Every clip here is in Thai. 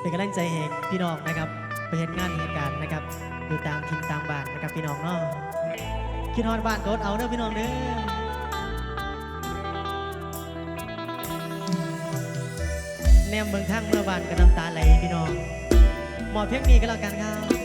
เป็นกำลังใจให้พี่น้องนะครับไปเห็นงานเหตุการณ์นะครับอยู่ตามทินตามบ้านนะครับพี่น้องเนาะคิดฮอดบ้านก็อดเอาเด้อพี่น้องเด้อแนมเบิงทั้งเมื่อบ้านก็น้ำตาไหลพี่น้องหมอเพียงนี้ก็แล้วกันครับ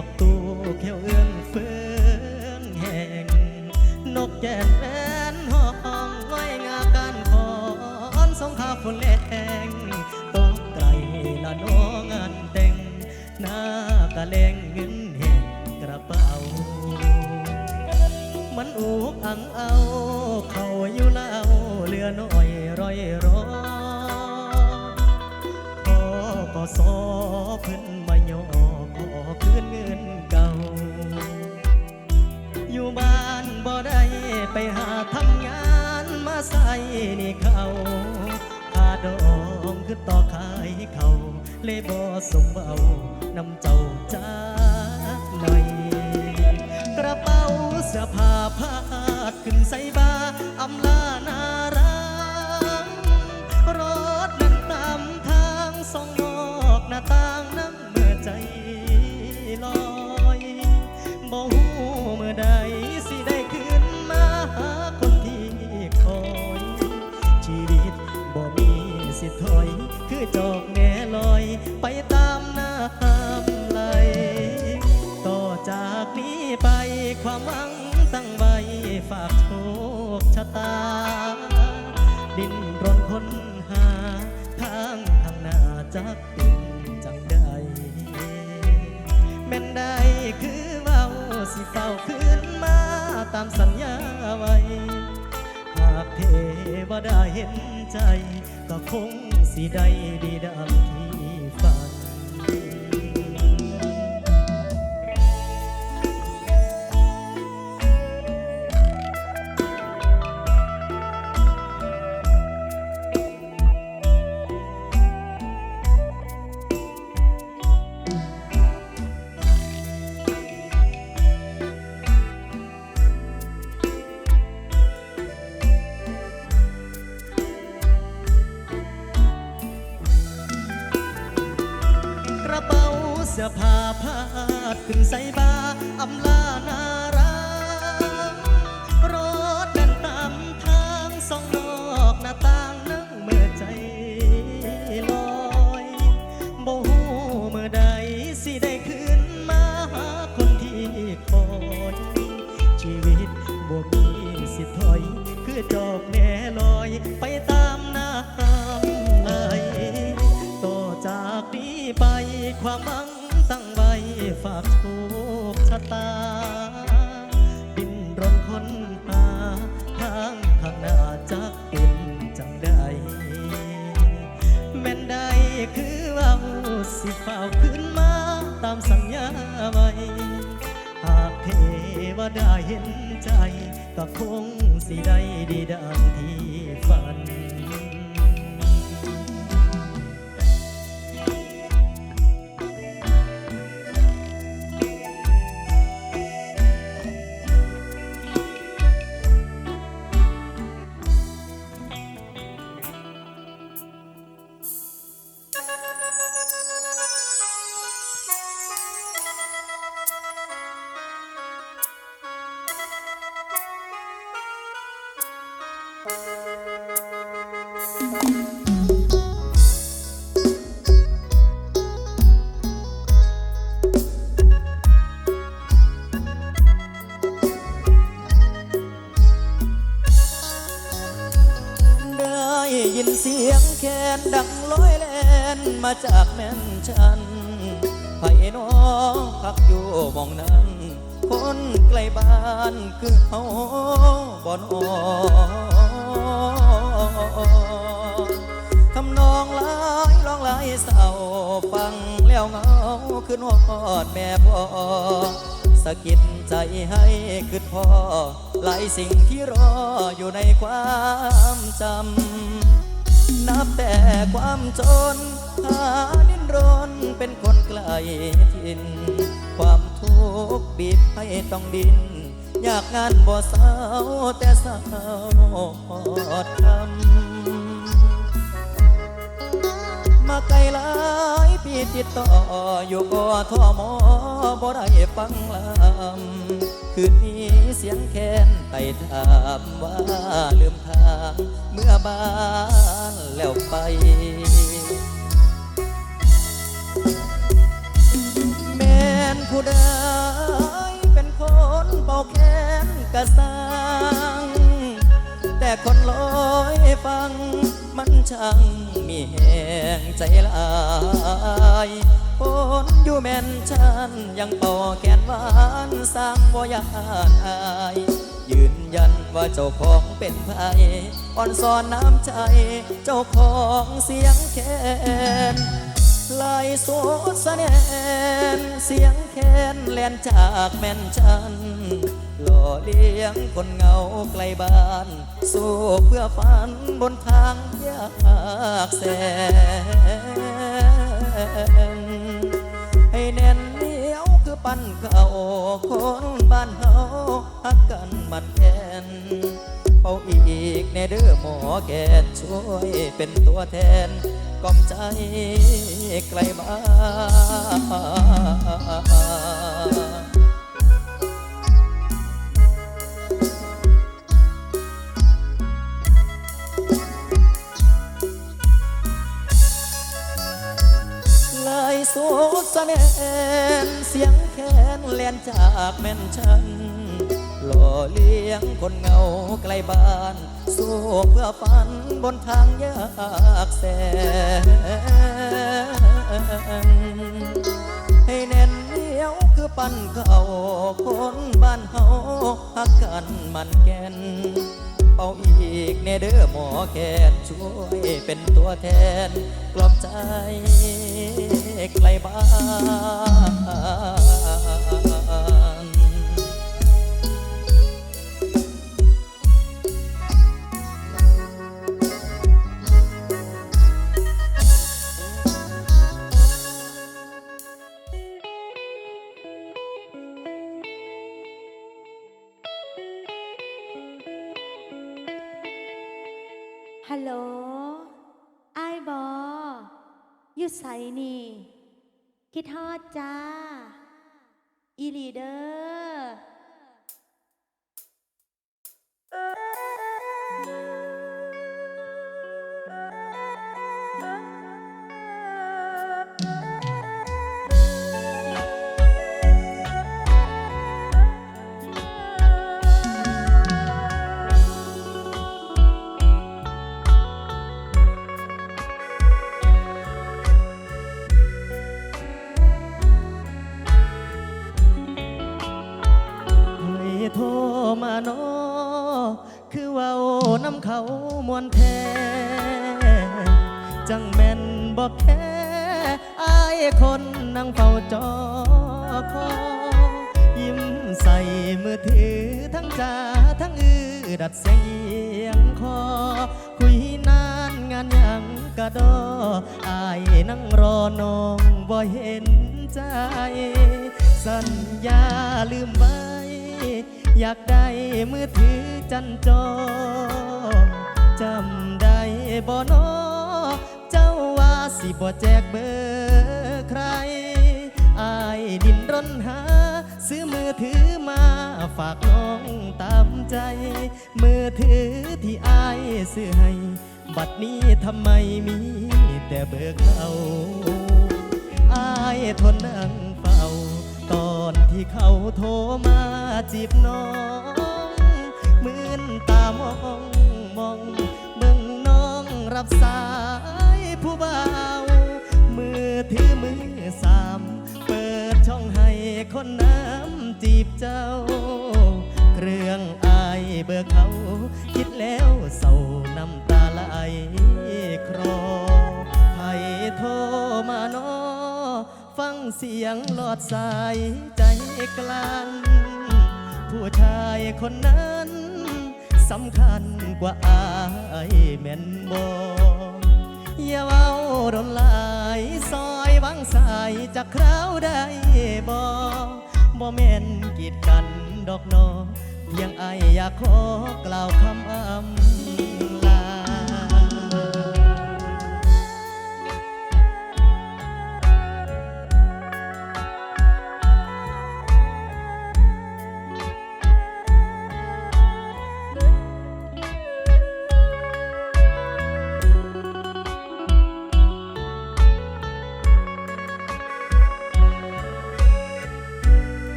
บักตูเขียวเอื้องเฟืองแห่ง นกแก่นแอนห้องง่อยงาการขอนสงขาฝนแรงตกไกลละน้องงานแต่งหน้ากะแลงเงินแห่งกระเป๋า มันอุกอังเอา เขาอยู่เล่าเหลือน้อยร้อยร้อพอก็สอพิ่นมาย่อขอ คืนเงินเก่า อยู่บ้านบ่ได้ไปหาทำงานมาใส่นี่เขาอาดองคือต่อขายเขาเลยบ่สมเบานำเจ้าจ้าหน่อย กระเป๋าเสื้อผ้าพาดขึ้นใส่บาอำลานารังรถนั้นตามทางส่องนอกหน้าต่าง คือจอกแง่ลอย ไปตามน้ำไหล ต่อจากนี้ไปความหวังตั้งไว้ฝากโชคชะตา ดินรนค้นหาทางข้างหน้าจักเป็นจังใดแม่นได้คือเว้าสิเฝ้าคืนมาตามสัญญาไว้ากเทวดาเห็นใจ ก็คงสิได้ดีดังที่ ก็คงสิได้ดีดังที่ เสียงแคนดังลอยแลนมาจากแม่นชันไผ่น้องพักอยู่มองนั้น คนไกลบ้านคือเฮาบ่นอทำนองลายร้องลายเศร้าฟังแล้วเงาขึ้นฮอดแม่พ่อสะกิดใจให้คือพ่อหลายสิ่งที่รออยู่ในความจำ นับแต่ความจน หาดิ้นรนเป็นคนไกลทิน ความทุกข์บีบให้ต้องดินอยากงานบ่เศร้าแต่เศร้าวอดคำ ไกลหลายปีติดต่ออยู่กทมบ่ได้ฟังลำคืนนี้เสียงแค้นไต่ถามว่าลืมทางเมื่อบ้านแล้วไปแม่นผู้ใดเป็นคนเป่าแค้นกระสังแต่คนลอยฟัง มันช่างมีแหงใจลายคนอยู่แม่นฉันยังเป่าแขนหวานสร้างบ่ยานอายยืนยันว่าเจ้าของเป็นไผอ่อนสอนน้ำใจ เจ้าของเสียงแคนลายโซสะแนนเสียงแคนแลนจากแม่นฉัน หล่อเลี้ยงคนเหงาไกลบ้าน สู้เพื่อฝันบนทางยากแสน ให้แน่นเหนียวคือปั้นเก่าคนบ้านเฮาฮักกันมันแก่นเป่าอีกในเด้อหมอแกนช่วยเป็นตัวแทนกล่อมใจไกลบ้าน ดสะแนนเสียงแคนแลนจากแม่นฉัน หล่อเลี้ยงคนเงาไกลบ้านสู้เพื่อฝันบนทางยากแสนให้แน่นเหนียวคือปั้นเก่าคนบ้านเฮาฮักกันมันแก่น เอาอีกเนเด้อหมอแคนช่วยเป็นตัวแทน กลอบใจไกลบ้าน อยู่ใสนี่ คิดฮอดจ้า อีหลีเดอ ดเสียงคอ คุยนานงานยังกระดออายนั่งรอน้องบ่เห็นใจ สัญญาลืมไว้ อยากได้มือถือจันจอ จำได้บ่นอเจ้าว่าสิบ่แจกเบอร์ใคร อายดินรนหา ซื้อมือถือมาฝากน้องตามใจ มือถือที่อายซื้อให้ บัดนี้ทำไมมีแต่เบอร์เขาอายทนนั่งเฝ้า ตอนที่เขาโทรมาจีบน้องมืนตามองมองเบิ่งน้องรับสายผู้บ่าว มือถือมือสามเปิดช่ องให้คนน้ำจีบเจ้า เครื่องอายเบอร์เขา คิดแล้วเศร้าน้ำตาไหลครอใครโทรมาน้อฟังเสียงหลอดสายใจกลั้นผู้ชายคนนั้นสำคัญกว่าอายแม่นบออย่าเว้าโดนหลายซอย วังสายจากคราวใดบ่บ่แม่นกีดกันดอกนอเพียงไออยากขอกล่าวคำอำ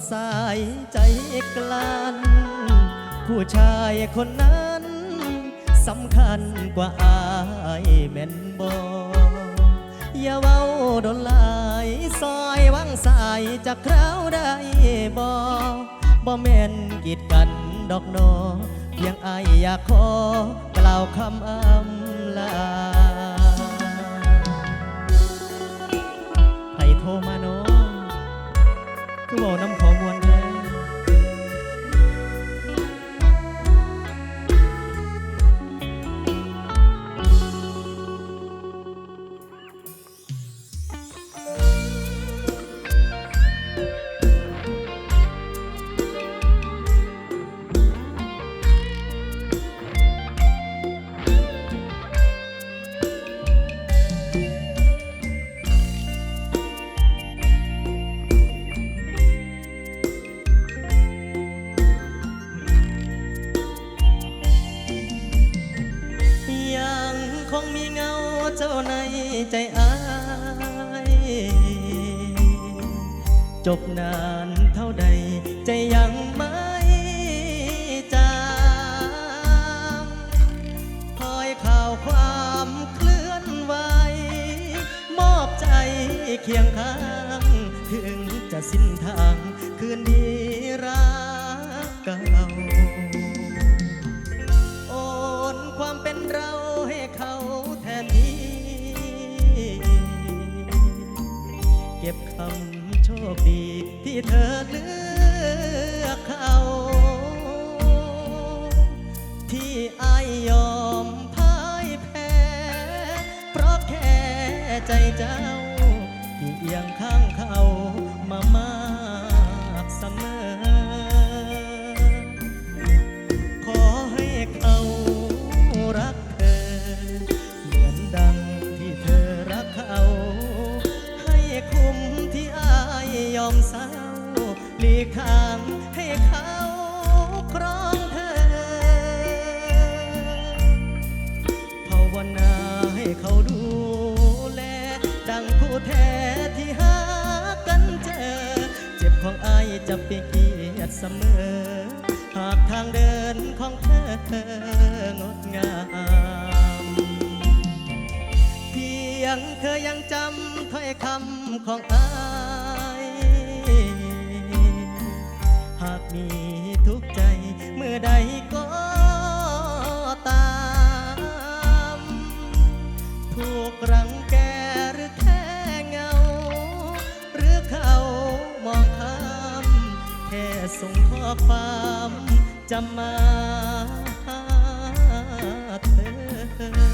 ดสายใจกลั้นผู้ชายคนนั้นสำคัญกว่าอายแม่นบออย่าเว้าดนลายซอยวังสายจากคราวใดบอบ่แม่นกีดกันดอกนอเพียงอายอยากขอกล่าวคำอำ จบนานเท่าใด ใจยังไม่จางคอยข่าวความเคลื่อนไหว มอบใจเคียงข้าง ถึงจะสิ้นทาง คืนดีรักเก่าโอนความเป็นเราให้เขาแทนที่ เก็บคำ โชคดีที่เธอเลือกเขาที่อายยอมพ่ายแพ้ เพราะแค่ใจเจ้า ที่เอียงข้างเขามามากเสมอ จะเป็นเกียรติเสมอ หากทางเดินของเธองดงามเพียงเธอยังจำถ้อยคำของอายหากมีทุกใจเมื่อใดก็ตามถูกรัง ส่งข้อความจะมาหาเธอ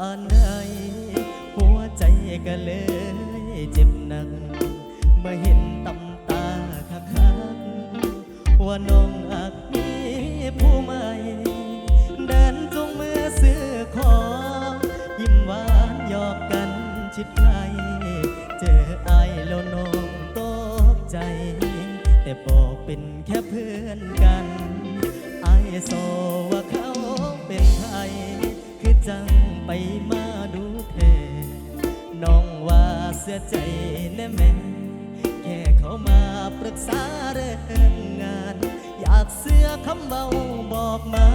อ่นไดหัวใจก็เลยเจ็บหนักเมื่อเห็นตำตาคักคักว่าน้องอักมีผู้ใหม่เดินจงมือเสื้อขอยิ้มหวานหยอกกันชิดใครเจอไอแล้วน้องตกใจ แต่บอกเป็นแค่เพื่อนกันไอโซว่าเขาเป็นใครคือจัง ไปมาดูเธอน้องว่าเสียใจแน่แม่แค่เขามาปรึกษาเรื่องงาน อยากเสื้อคำเบาบอกมา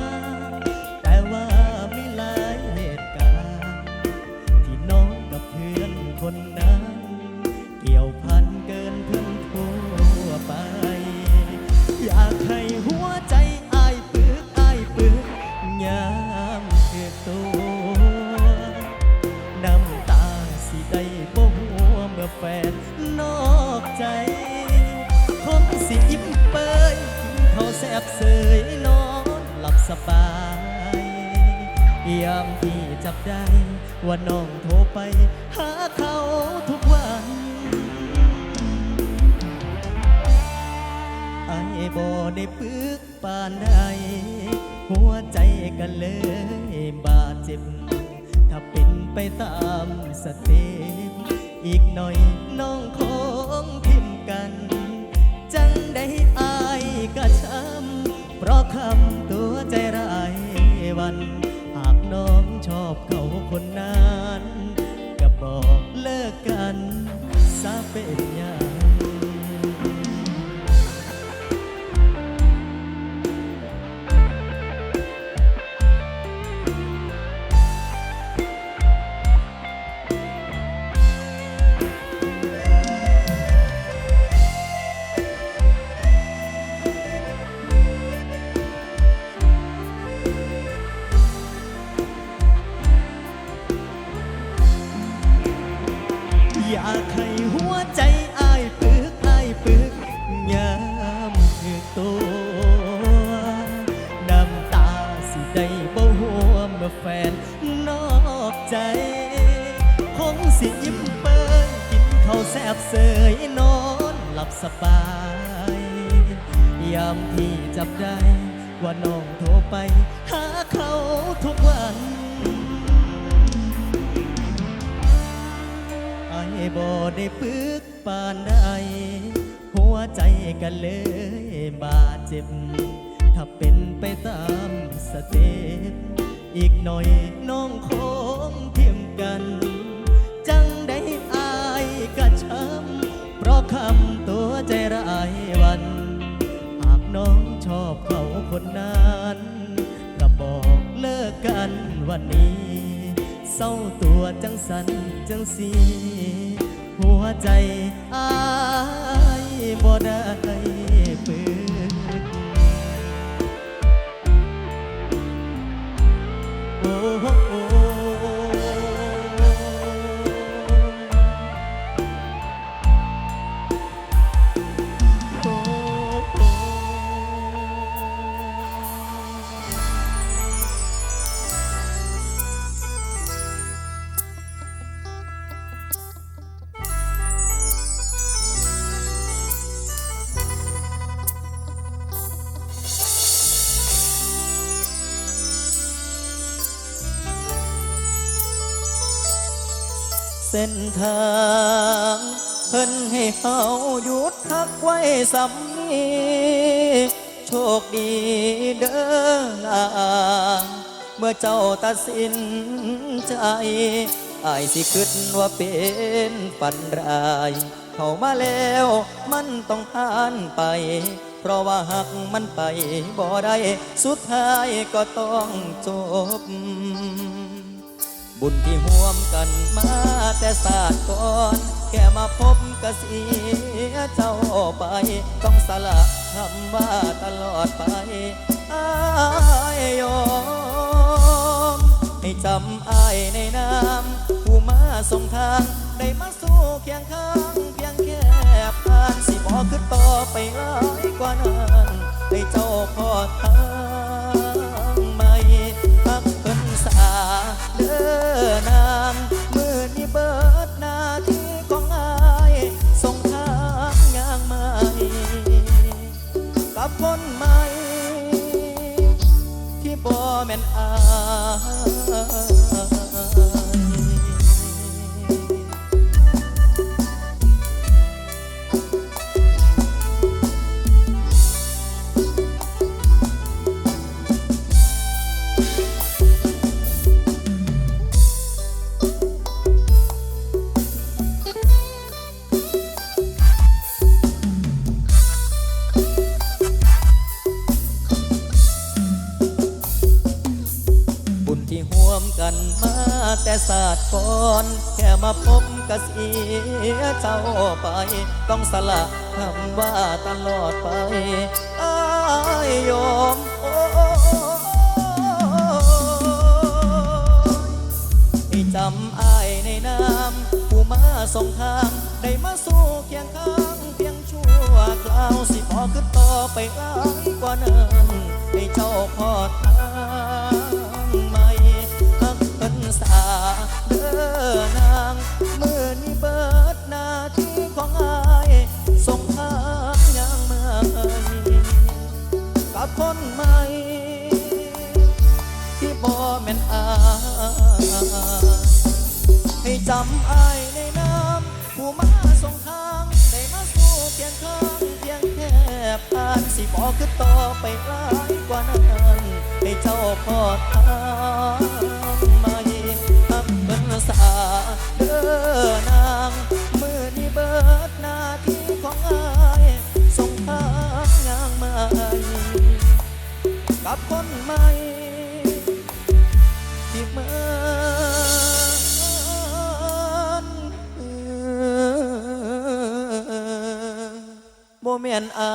ทำตัวใจร้ายวัน หากน้องชอบเขาคนนั้นกระบอกเลิกกันวันนี้ เศร้าตัวจังสันจังสีหัวใจอายบ่ได้ปืนโอ้ ส้นทางเพิ่นให้เฮาหยุดพักไว้สำนีโชคดีเด้อลาเมื่อเจ้าตัดสินใจอายสิคิดว่าเป็นฝันรายเข้ามาแล้วมันต้องผ่านไป เพราะว่าหักมันไปบ่ได้ สุดท้ายก็ต้องจบ บุญที่ห่วมกันมาแต่ศาสตร์ก่อนแค่มาพบก็เสียเจ้าไป ต้องสละคำว่าตลอดไปอายยอมให้จำอายในนามผู้มาส่งทาง ได้มาสู้เคียงข้างเพียงแค่ผ่านสิบอขึ้นต่อไปหลายกว่านั้นให้เจ้าพอทาง อนางมือนี่เบิดหน้าที่ของอายส่งทางย่างใหม่กับคนใหม่ ที่บ่แม่นอาย เจ้าไป ต้องสละคำว่าตลอดไปอายยอมโอ้ให้จำอายในนามผู้มาส่งทาง ได้มาสู้เคียงข้างเพียงชั่วคราวสิพอขึ้นต่อไปหลายกว่านั้นให้เจ้าพอทางใหม่ฮักเพิ่นสาเด้อนางมือ คนใหม่ ที่บ่แม่นอายให้จำอายในน้ำผู้มาส่งทางได้มาสู้เพียงข้างเพียงแค่ผ่านสิบอกคือต่อไปหลายกว่านั้นให้เจ้าพอทางมาเย็นทำเบิ่นสาเด้อนาง คนใหม่ที่เมือนโมเมนอา